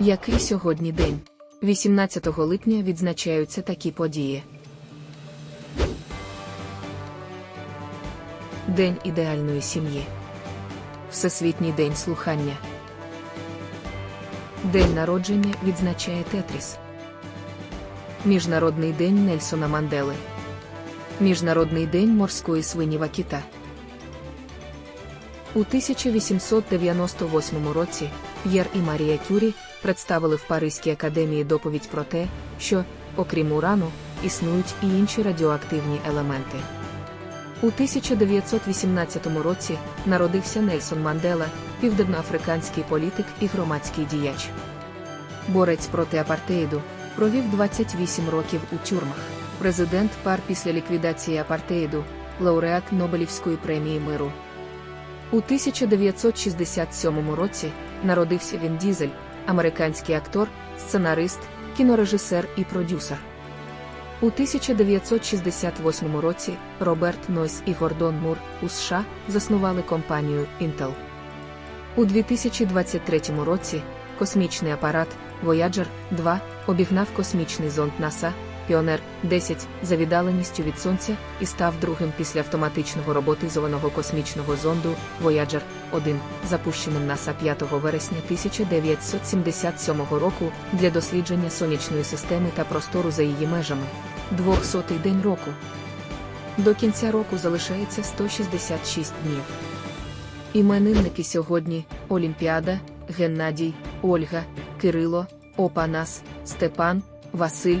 Який сьогодні день? 18 липня відзначаються такі події. День ідеальної сім'ї. Всесвітній день слухання. День народження відзначає Тетріс. Міжнародний день Нельсона Мандели. Міжнародний день морської свині кита. У 1898 році П'єр і Марія Кюрі представили в Паризькій академії доповідь про те, що, окрім урану, існують і інші радіоактивні елементи. У 1918 році народився Нельсон Мандела, південноафриканський політик і громадський діяч. Борець проти апартеїду, провів 28 років у тюрмах. Президент пар після ліквідації апартеїду, лауреат Нобелівської премії миру. У 1967 році народився Він Дізель, американський актор, сценарист, кінорежисер і продюсер. У 1968 році Роберт Нойс і Гордон Мур у США заснували компанію Intel. У 2023 році космічний апарат Voyager 2 обігнав космічний зонд НАСА Піонер 10 за віддаленістю від Сонця і став другим після автоматичного роботизованого космічного зонду Voyager 1, запущеним НАСА 5 вересня 1977 року для дослідження сонячної системи та простору за її межами. 200-й день року. До кінця року залишається 166 днів. Іменинники сьогодні Олімпіада, Геннадій, Ольга, Кирило, Опанас, Степан, Василь,